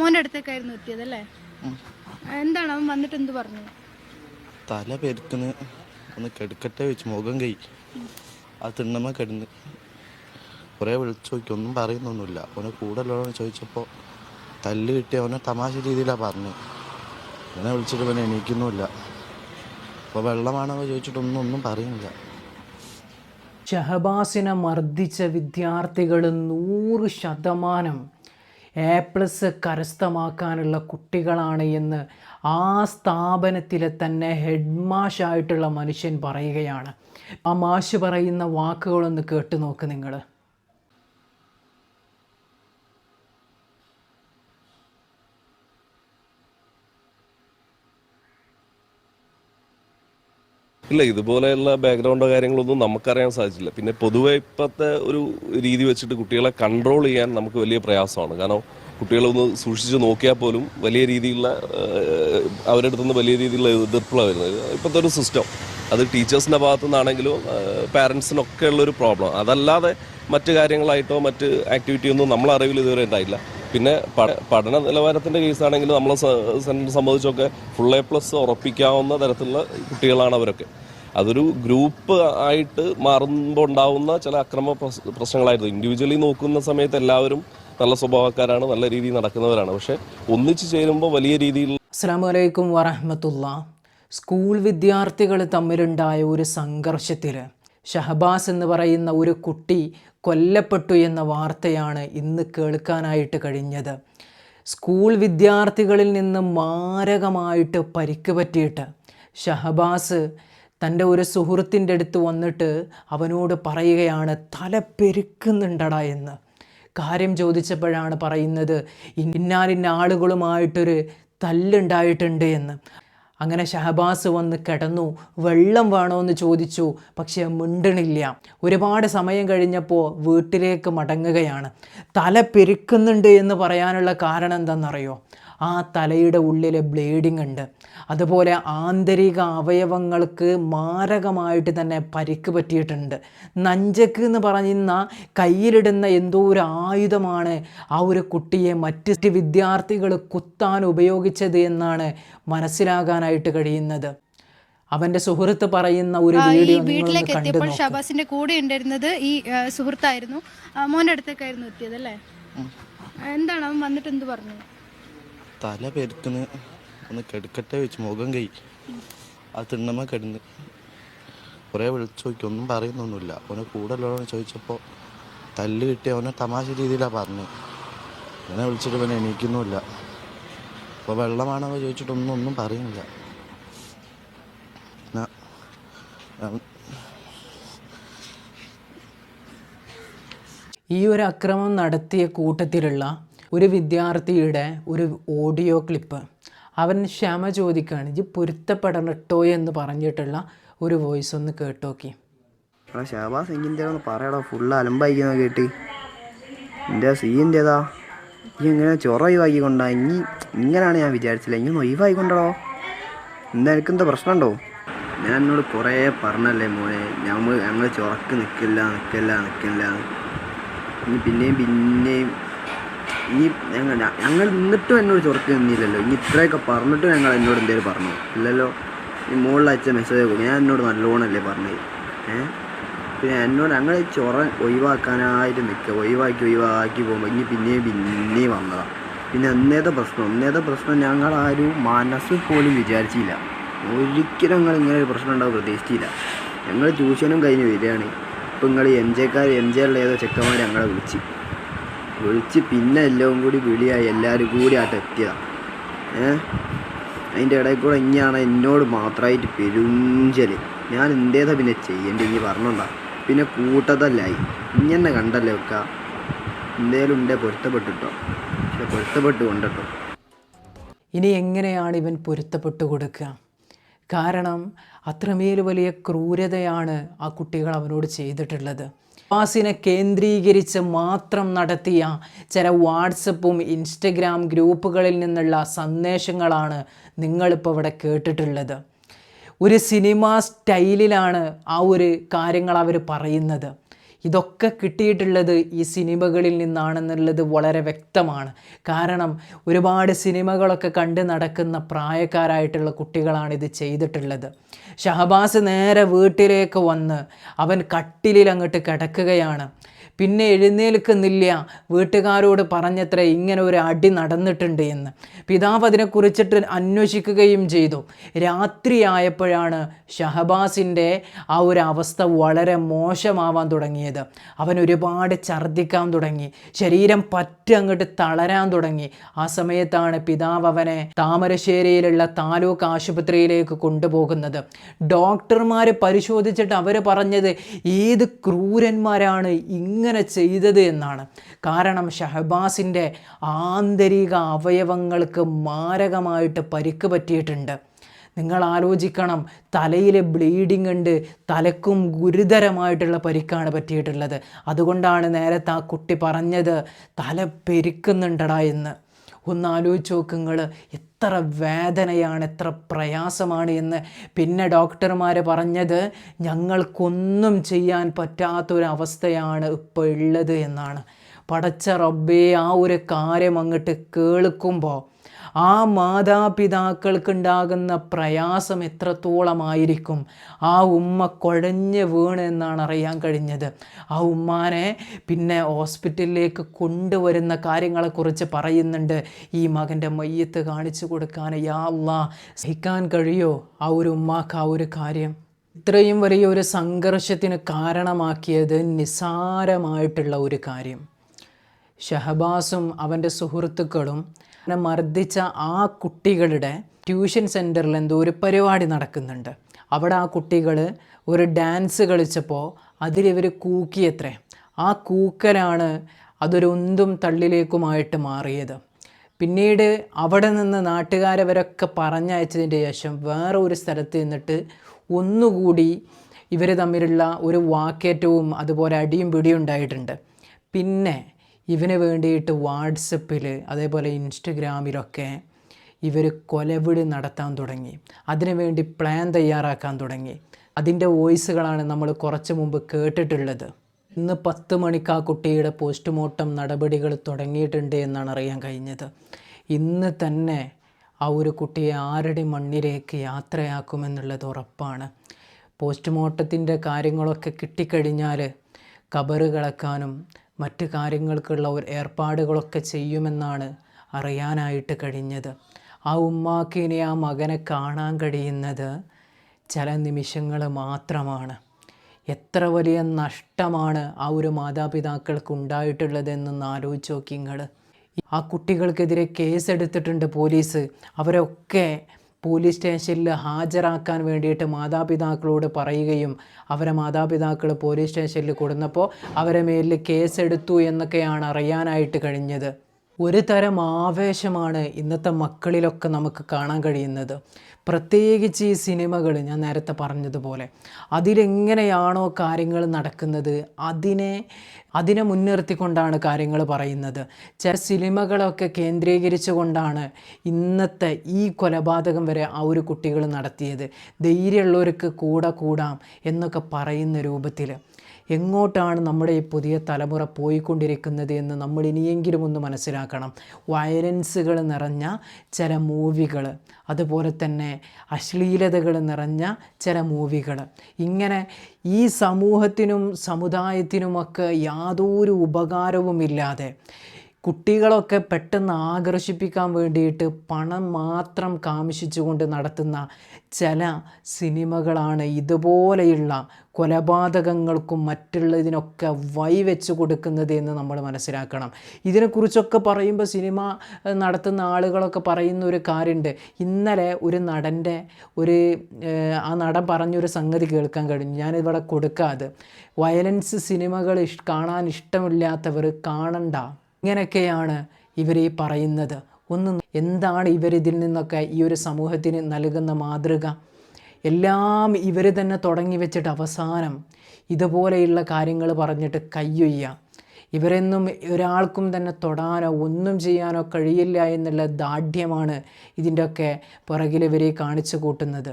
മോന്റെ അടുത്തേക്കായിരുന്നു എത്തിയതല്ലേ എന്താണ് അവൻ വന്നിട്ട് എന്ത് പറഞ്ഞു? തല പെരുക്കുന്ന ഒന്ന് കെടുക്കട്ടെ വെച്ച് മുഖം കൈ. ആ തിണ്ണമ്മ കിടന്ന്. കുറെ വിളിച്ചു നോക്കി. ഒന്നും പറയുന്നൊന്നുമില്ല. അവനെ കൂടെ ഉള്ളവനെ ചോദിച്ചപ്പോൾ തല്ല് കിട്ടി. അവനെ തമാശ രീതിയിലാണ് പറഞ്ഞു. അവനെ വിളിച്ചിട്ട് അവനെ എണീക്കുന്നുമില്ല. അപ്പോൾ വെള്ളമാണോ ചോദിച്ചിട്ടൊന്നും ഒന്നും പറയുന്നില്ല. ഷഹബാസിനെ മർദ്ദിച്ച വിദ്യാർത്ഥികൾ നൂറ് ശതമാനം എ പ്ലസ് കരസ്ഥമാക്കാനുള്ള കുട്ടികളാണ് എന്ന് ആ സ്ഥാപനത്തിലെ തന്നെ ഹെഡ് മാഷായിട്ടുള്ള മനുഷ്യൻ പറയുകയാണ്. ആ മാഷ് പറയുന്ന വാക്കുകളൊന്ന് കേട്ടു നോക്ക് നിങ്ങൾ ഇല്ല ഇതുപോലെയുള്ള ബാക്ക്ഗ്രൗണ്ടോ കാര്യങ്ങളൊന്നും നമുക്കറിയാൻ സാധിച്ചില്ല. പിന്നെ പൊതുവെ ഇപ്പോഴത്തെ ഒരു രീതി വെച്ചിട്ട് കുട്ടികളെ കൺട്രോൾ ചെയ്യാൻ നമുക്ക് വലിയ പ്രയാസമാണ്. കാരണം കുട്ടികളൊന്ന് സൂക്ഷിച്ച് നോക്കിയാൽ പോലും വലിയ രീതിയിലുള്ള അവരുടെ അടുത്തുനിന്ന് വലിയ രീതിയിലുള്ള എതിർപ്പുള്ള വരുന്നത്. ഇപ്പോഴത്തെ ഒരു സിസ്റ്റം അത് ടീച്ചേഴ്സിന്റെ ഭാഗത്തു നിന്നാണെങ്കിലും പാരൻസിനൊക്കെ ഉള്ളൊരു പ്രോബ്ലം അതല്ലാതെ മറ്റു കാര്യങ്ങളായിട്ടോ മറ്റ് ആക്ടിവിറ്റിയൊന്നും നമ്മളറിവിൽ നമ്മളെ ഇതുവരെ ഉണ്ടായില്ല പിന്നെ പഠന നിലവാരത്തിന്റെ കേസാണെങ്കിൽ നമ്മളെ സംബന്ധിച്ചൊക്കെ ഫുൾ എ പ്ലസ് ഉറപ്പിക്കാവുന്ന തരത്തിലുള്ള കുട്ടികളാണ് അവരൊക്കെ. അതൊരു ഗ്രൂപ്പ് ആയിട്ട് മാറുമ്പോൾ ഉണ്ടാവുന്ന ചില അക്രമ പ്രശ്നങ്ങളായിരുന്നു. ഇൻഡിവിജ്വലി നോക്കുന്ന സമയത്ത് എല്ലാവരും നല്ല സ്വഭാവക്കാരാണ് നല്ല രീതിയിൽ നടക്കുന്നവരാണ്. പക്ഷെ ഒന്നിച്ചു ചേരുമ്പോൾ വലിയ രീതിയിൽ അസ്സാം വലൈക്കും വറഹമത്തുള്ള. സ്കൂൾ വിദ്യാർത്ഥികൾ തമ്മിലുണ്ടായ ഒരു സംഘർഷത്തിൽ ഷഹബാസ് എന്ന് പറയുന്ന ഒരു കുട്ടി കൊല്ലപ്പെട്ടു എന്ന വാർത്തയാണ് ഇന്ന് കേൾക്കാനായിട്ട് കഴിഞ്ഞത്. സ്കൂൾ വിദ്യാർത്ഥികളിൽ നിന്ന് മാരകമായിട്ട് പരിക്ക് പറ്റിയിട്ട് ഷഹബാസ് തന്റെ ഒരു സുഹൃത്തിന്റെ അടുത്ത് വന്നിട്ട് അവനോട് പറയുകയാണ് തല പെരുക്കുന്നുണ്ടടാ എന്ന്. കാര്യം ചോദിച്ചപ്പോഴാണ് പറയുന്നത് ഇന്നാലിന്ന ആളുകളുമായിട്ടൊരു തല്ലുണ്ടായിട്ടുണ്ട് എന്ന്. അങ്ങനെ ഷഹബാസ് വന്ന് കിടന്നു. വെള്ളം വേണോ എന്ന് ചോദിച്ചു. പക്ഷേ മിണ്ടണില്ല. ഒരുപാട് സമയം കഴിഞ്ഞപ്പോൾ വീട്ടിലേക്ക് മടങ്ങുകയാണ്. തല പെരുക്കുന്നുണ്ട് എന്ന് പറയാനുള്ള കാരണം എന്താണെന്നറിയോ ആ തലയുടെ ഉള്ളിൽ ബ്ലീഡിംഗ് ഉണ്ട്. അതുപോലെ ആന്തരിക അവയവങ്ങൾക്ക് മാരകമായിട്ട് തന്നെ പരിക്ക് പറ്റിയിട്ടുണ്ട്. നഞ്ചക്ക് എന്ന് പറയുന്ന കയ്യിലിടുന്ന എന്തോ ഒരു ആയുധമാണ് ആ ഒരു കുട്ടിയെ മറ്റ് വിദ്യാർത്ഥികൾ കുത്താൻ ഉപയോഗിച്ചത് എന്നാണ് മനസ്സിലാകാനായിട്ട് കഴിയുന്നത്. അവന്റെ സുഹൃത്ത് പറയുന്ന ഒരു വീഡിയോ വീട്ടിലേക്ക് എത്തിയപ്പോൾ ഷബാസിന്റെ കൂടെ ഉണ്ടായിരുന്നത് ഈ സുഹൃത്തായിരുന്നു. മോന്റെ അടുത്തേക്കായിരുന്നു എത്തിയത് അല്ലേ? എന്താണ്? അവൻ വന്നിട്ട് എന്ത് പറഞ്ഞു? തല പെരുക്കുന്ന ഒന്ന് കെടുക്കട്ടെ വെച്ച് മുഖം കൈ. ആ തിണ്ണമ്മ കിടന്ന്. കുറേ വിളിച്ചു നോക്കി ഒന്നും പറയുന്നൊന്നുമില്ല. അവനെ കൂടെ ഉള്ളവനെ ചോദിച്ചപ്പോൾ തല്ല് കിട്ടി അവനെ തമാശ രീതിയിലാണ് പറഞ്ഞു. അവനെ വിളിച്ചിട്ട് പിന്നെ എണീക്കുന്നുമില്ല. അപ്പോൾ വെള്ളമാണോ ചോദിച്ചിട്ടൊന്നും ഒന്നും പറയുന്നില്ല. ഈ ഒരു അക്രമം നടത്തിയ കൂട്ടത്തിലുള്ള ഒരു വിദ്യാർത്ഥിയുടെ ഒരു ഓഡിയോ ക്ലിപ്പ്. അവൻ ക്ഷമ ചോദിക്കുകയാണ്. ഇത് പൊരുത്തപ്പെടണട്ടോ എന്ന് പറഞ്ഞിട്ടുള്ള ഒരു വോയിസ് ഒന്ന് കേട്ടോക്കി ഷാബാസ് എങ്കിന്റെ പറയടാ ഫുൾ അലമ്പായിക്കുന്ന കേട്ടി. എന്റെ സീന്റെതാ ഈ ഇങ്ങനെ ചൊറ ഒഴിവാക്കിക്കൊണ്ടാ. ഇനി ഇങ്ങനെയാണ് ഞാൻ വിചാരിച്ചില്ല ഇനി ഒന്ന് ഒഴിവാക്കിക്കൊണ്ടോ എന്താ എനിക്കെന്താ പ്രശ്നമുണ്ടോ? ഞാൻ എന്നോട് കുറേ പറഞ്ഞല്ലേ മോനെ. ഞമ്മ ഞങ്ങൾ ചൊറക്ക് നിൽക്കില്ല നിൽക്കില്ല നിൽക്കില്ല ഇനി പിന്നെയും പിന്നെയും ഇനി ഞങ്ങൾ ഞങ്ങൾ നിന്നിട്ടും എന്നോട് ചൊറക്ക് നിന്നില്ലല്ലോ. ഇനി ഇത്രയൊക്കെ പറഞ്ഞിട്ടും ഞങ്ങൾ എന്നോട് എന്തേലും പറഞ്ഞു? ഇല്ലല്ലോ. ഈ മുകളിൽ അയച്ച മെസ്സേജ് കൊടുക്കും ഞാൻ എന്നോട് നല്ലോണമല്ലേ പറഞ്ഞത് ഏഹ് പിന്നെ എന്നോട് ഞങ്ങൾ ചൊറ ഒഴിവാക്കാനായിട്ട് നിൽക്കുക. ഒഴിവാക്കി ഒഴിവാക്കി പോകുമ്പോൾ ഇനി പിന്നെയും പിന്നെയും വന്നതാണ് പിന്നെ അന്നേത്തെ പ്രശ്നം അന്നേത്തെ പ്രശ്നം ഞങ്ങൾ ആരും മനസ്സിൽ പോലും വിചാരിച്ചില്ല. ഒരിക്കലും ഞങ്ങൾ ഇങ്ങനെ ഒരു പ്രശ്നം ഉണ്ടാവും പ്രതീക്ഷിച്ചില്ല. ഞങ്ങൾ ട്യൂഷനും കഴിഞ്ഞ് വരികയാണ്. ഇപ്പം നിങ്ങൾ എം ജെക്കാർ എം ജെ ഉള്ള ഏതോ ചെക്കന്മാർ ഞങ്ങളെ വിളിച്ച്. വിളിച്ച് പിന്നെ എല്ലാം കൂടി വിളിയായി. എല്ലാവരും കൂടി ആട്ട് എത്തിയതാണ് ഏഹ് അതിന്റെ ഇടയിൽ കൂടെ ഇനിയാണ് എന്നോട് മാത്രമായിട്ട് പെരുഞ്ചൽ. ഞാൻ എന്തേതാ പിന്നെ ചെയ്യേണ്ടി ഇനി പറഞ്ഞോണ്ടാ. പിന്നെ കൂട്ടതല്ലായി. ഇങ്ങനെ കണ്ടല്ലേ ഒക്കെ എന്തേലും ഉണ്ടേ പൊരുത്തപ്പെട്ടിട്ടോ? പക്ഷെ പൊരുത്തപ്പെട്ട് കൊണ്ടട്ടോ. ഇനി എങ്ങനെയാണ് ഇവൻ പൊരുത്തപ്പെട്ടു കൊടുക്കുക കാരണം അത്രമേൽ വലിയ ക്രൂരതയാണ് ആ കുട്ടികൾ അവനോട് ചെയ്തിട്ടുള്ളത്. വാസിനെ കേന്ദ്രീകരിച്ച് മാത്രം നടത്തിയ ചില വാട്സപ്പും ഇൻസ്റ്റഗ്രാം ഗ്രൂപ്പുകളിൽ നിന്നുള്ള സന്ദേശങ്ങളാണ് നിങ്ങളിപ്പോൾ ഇവിടെ കേട്ടിട്ടുള്ളത്. ഒരു സിനിമ സ്റ്റൈലിലാണ് ആ ഒരു കാര്യങ്ങൾ അവർ പറയുന്നത്. ഇതൊക്കെ കിട്ടിയിട്ടുള്ളത് ഈ സിനിമകളിൽ നിന്നാണെന്നുള്ളത് വളരെ വ്യക്തമാണ്. കാരണം ഒരുപാട് സിനിമകളൊക്കെ കണ്ട് നടക്കുന്ന പ്രായക്കാരായിട്ടുള്ള കുട്ടികളാണ് ഇത് ചെയ്തിട്ടുള്ളത്. ഷഹബാസ് നേരെ വീട്ടിലേക്ക് വന്ന് അവൻ കട്ടിലിൽ അങ്ങോട്ട് കിടക്കുകയാണ്. പിന്നെ എഴുന്നേൽക്കുന്നില്ല. വീട്ടുകാരോട് പറഞ്ഞത്ര ഇങ്ങനെ ഒരു അടി നടന്നിട്ടുണ്ട് എന്ന്. പിതാവ് അതിനെക്കുറിച്ചിട്ട് അന്വേഷിക്കുകയും ചെയ്തു. രാത്രിയായപ്പോഴാണ് ഷഹബാസിന്റെ ആ ഒരു അവസ്ഥ വളരെ മോശമാവാൻ തുടങ്ങിയത്. അവൻ ഒരുപാട് ഛർദ്ദിക്കാൻ തുടങ്ങി. ശരീരം പറ്റ് അങ്ങോട്ട് തളരാൻ തുടങ്ങി. ആ സമയത്താണ് പിതാവ് അവനെ താമരശ്ശേരിയിലുള്ള താലൂക്ക് ആശുപത്രിയിലേക്ക് കൊണ്ടുപോകുന്നത്. ഡോക്ടർമാർ പരിശോധിച്ചിട്ട് അവർ പറഞ്ഞത് ഏത് ക്രൂരന്മാരാണ് ഇങ്ങനെ ചെയ്തത് എന്നാണ്. കാരണം ഷഹബാസിന്റെ ആന്തരിക അവയവങ്ങൾക്ക് മാരകമായിട്ട് പരിക്ക് പറ്റിയിട്ടുണ്ട്. നിങ്ങൾ ആലോചിക്കണം തലയിൽ ബ്ലീഡിംഗ് ഉണ്ട് തലക്കും ഗുരുതരമായിട്ടുള്ള പരിക്കാണ് പറ്റിയിട്ടുള്ളത്. അതുകൊണ്ടാണ് നേരത്തെ ആ കുട്ടി പറഞ്ഞത് തല പെരുക്കുന്നുണ്ടടാ എന്ന്. ഒന്ന് ആലോചിച്ച് നോക്കുങ്ങൾ എത്ര വേദനയാണ് എത്ര പ്രയാസമാണ് എന്ന്. പിന്നെ ഡോക്ടർമാർ പറഞ്ഞത് ഞങ്ങൾക്കൊന്നും ചെയ്യാൻ പറ്റാത്തൊരവസ്ഥയാണ് ഇപ്പോൾ ഉള്ളത് എന്നാണ്. പടച്ച റബ്ബേ ആ ഒരു കാര്യം അങ്ങോട്ട് കേൾക്കുമ്പോൾ ആ മാതാപിതാക്കൾക്കുണ്ടാകുന്ന പ്രയാസം എത്രത്തോളമായിരിക്കും? ആ ഉമ്മ കുഴഞ്ഞ് വീണ് എന്നാണ് അറിയാൻ കഴിഞ്ഞത്. ആ ഉമ്മാനെ പിന്നെ ഹോസ്പിറ്റലിലേക്ക് കൊണ്ടുവരുന്ന കാര്യങ്ങളെക്കുറിച്ച് പറയുന്നുണ്ട്. ഈ മകന്റെ മയ്യത്ത് കാണിച്ചു കൊടുക്കാൻ യാ അള്ളാ സഹിക്കാൻ കഴിയോ ആ ഒരു ഉമ്മാക്ക് ആ ഒരു കാര്യം? ഇത്രയും വലിയ ഒരു സംഘർഷത്തിന് കാരണമാക്കിയത് നിസാരമായിട്ടുള്ള ഒരു കാര്യം. ഷഹബാസും അവന്റെ സുഹൃത്തുക്കളും മർദ്ദിച്ച ആ കുട്ടികളുടെ ട്യൂഷൻ സെന്ററിൽ എന്തോ ഒരു പരിപാടി നടക്കുന്നുണ്ട്. അവിടെ ആ കുട്ടികൾ ഒരു ഡാൻസ് കളിച്ചപ്പോൾ അതിലിവർ കൂക്കിയത്രേ. ആ കൂക്കലാണ് അതൊരു ഉന്തും തള്ളിലേക്കുമായിട്ട് മാറിയത്. പിന്നീട് അവിടെ നിന്ന് നാട്ടുകാരവരൊക്കെ പറഞ്ഞയച്ചതിന്റെ ശേഷം വേറെ ഒരു സ്ഥലത്ത് നിന്നിട്ട് ഒന്നുകൂടി ഇവർ തമ്മിലുള്ള ഒരു വാക്കേറ്റവും അതുപോലെ അടിയും പിടിയും ഉണ്ടായിട്ടുണ്ട്. പിന്നെ ഇവന് വേണ്ടിയിട്ട് വാട്സപ്പിൽ അതേപോലെ ഇൻസ്റ്റഗ്രാമിലൊക്കെ ഇവർ കൊലവിളി നടത്താൻ തുടങ്ങി. അതിനു വേണ്ടി പ്ലാൻ തയ്യാറാക്കാൻ തുടങ്ങി. അതിന്റെ വോയിസുകളാണ് നമ്മൾ കുറച്ച് മുമ്പ് കേട്ടിട്ടുള്ളത്. ഇന്ന് പത്ത് മണിക്ക് ആ കുട്ടിയുടെ പോസ്റ്റ്മോർട്ടം നടപടികൾ തുടങ്ങിയിട്ടുണ്ട് എന്നാണ് അറിയാൻ കഴിഞ്ഞത്. ഇന്ന് തന്നെ ആ ഒരു കുട്ടിയെ ആരുടെ മണ്ണിലേക്ക് യാത്രയാക്കുമെന്നുള്ളത് ഉറപ്പാണ്. പോസ്റ്റ്മോർട്ടത്തിന്റെ കാര്യങ്ങളൊക്കെ കിട്ടിക്കഴിഞ്ഞാൽ കബറ് കളക്കാനും മറ്റ് കാര്യങ്ങൾക്കുള്ള ഒരു ഏർപ്പാടുകളൊക്കെ ചെയ്യുമെന്നാണ് അറിയാനായിട്ട് കഴിഞ്ഞത്. ആ ഉമ്മാക്ക് ഇനി ആ മകനെ കാണാൻ കഴിയുന്നത് ചില നിമിഷങ്ങൾ മാത്രമാണ്. എത്ര വലിയ നഷ്ടമാണ് ആ ഒരു മാതാപിതാക്കൾക്ക് ഉണ്ടായിട്ടുള്ളതെന്നൊന്ന് ആലോചിച്ച് നോക്കി നിങ്ങൾ ആ കുട്ടികൾക്കെതിരെ കേസെടുത്തിട്ടുണ്ട് പോലീസ്. അവരൊക്കെ പോലീസ് സ്റ്റേഷനിൽ ഹാജരാക്കാൻ വേണ്ടിയിട്ട് മാതാപിതാക്കളോട് പറയുകയും അവരെ മാതാപിതാക്കൾ പോലീസ് സ്റ്റേഷനിൽ കൊടുന്നപ്പോൾ അവരെ മേലിൽ കേസെടുത്തു എന്നൊക്കെയാണ് അറിയാനായിട്ട് കഴിഞ്ഞത്. ഒരു തരം ആവേശമാണ് ഇന്നത്തെ മക്കളിലൊക്കെ നമുക്ക് കാണാൻ കഴിയുന്നത്. പ്രത്യേകിച്ച് ഈ സിനിമകൾ ഞാൻ നേരത്തെ പറഞ്ഞതുപോലെ. അതിലെങ്ങനെയാണോ കാര്യങ്ങൾ നടക്കുന്നത് അതിനെ അതിനെ മുൻനിർത്തിക്കൊണ്ടാണ് കാര്യങ്ങൾ പറയുന്നത്. ചില സിനിമകളൊക്കെ കേന്ദ്രീകരിച്ചുകൊണ്ടാണ് ഇന്നത്തെ ഈ കൊലപാതകം വരെ ആ ഒരു കുട്ടികൾ നടത്തിയത്. ധൈര്യമുള്ളവർക്ക് കൂടെ കൂടാം എന്നൊക്കെ പറയുന്ന രൂപത്തിൽ എങ്ങോട്ടാണ് നമ്മുടെ ഈ പുതിയ തലമുറ പോയിക്കൊണ്ടിരിക്കുന്നത് എന്ന് നമ്മൾ ഇനിയെങ്കിലും ഒന്ന് മനസ്സിലാക്കണം. വയലൻസുകൾ നിറഞ്ഞ ചില മൂവികൾ അതുപോലെ തന്നെ അശ്ലീലതകൾ നിറഞ്ഞ ചില മൂവികൾ. ഇങ്ങനെ ഈ സമൂഹത്തിനും സമുദായത്തിനുമൊക്കെ യാതൊരു ഉപകാരവുമില്ലാതെ കുട്ടികളൊക്കെ പെട്ടെന്ന് ആകർഷിപ്പിക്കാൻ വേണ്ടിയിട്ട് പണം മാത്രം കാമിഷിച്ചുകൊണ്ട് നടത്തുന്ന ചില സിനിമകളാണ് ഇതുപോലെയുള്ള കൊലപാതകങ്ങൾക്കും മറ്റുള്ളതിനൊക്കെ വൈ വെച്ച് കൊടുക്കുന്നത് എന്ന് നമ്മൾ മനസ്സിലാക്കണം. ഇതിനെക്കുറിച്ചൊക്കെ പറയുമ്പോൾ സിനിമ നടത്തുന്ന ആളുകളൊക്കെ പറയുന്ന ഒരു കാര്യമുണ്ട് ഇന്നലെ ഒരു നടന്റെ ഒരു ആ നടൻ പറഞ്ഞൊരു സംഗതി കേൾക്കാൻ കഴിഞ്ഞു. ഞാനിവിടെ കൊടുക്കാതെ വയലൻസ് സിനിമകൾ കാണാൻ ഇഷ്ടമില്ലാത്തവർ കാണണ്ട. ഇങ്ങനെയൊക്കെയാണ് ഇവർ ഈ പറയുന്നത്. ഒന്ന് എന്താണ് ഇവരിതിൽ നിന്നൊക്കെ ഈ ഒരു സമൂഹത്തിന് നൽകുന്ന മാതൃക? എല്ലാം ഇവർ തന്നെ തുടങ്ങി വെച്ചിട്ട് അവസാനം ഇതുപോലെയുള്ള കാര്യങ്ങൾ പറഞ്ഞിട്ട് കയ്യൊയ്യ. ഇവരെന്നും ഒരാൾക്കും തന്നെ തൊടാനോ ഒന്നും ചെയ്യാനോ കഴിയില്ല എന്നുള്ള ദാഢ്യമാണ് ഇതിന്റെയൊക്കെ പുറകിൽ ഇവരെ കാണിച്ചു കൂട്ടുന്നത്.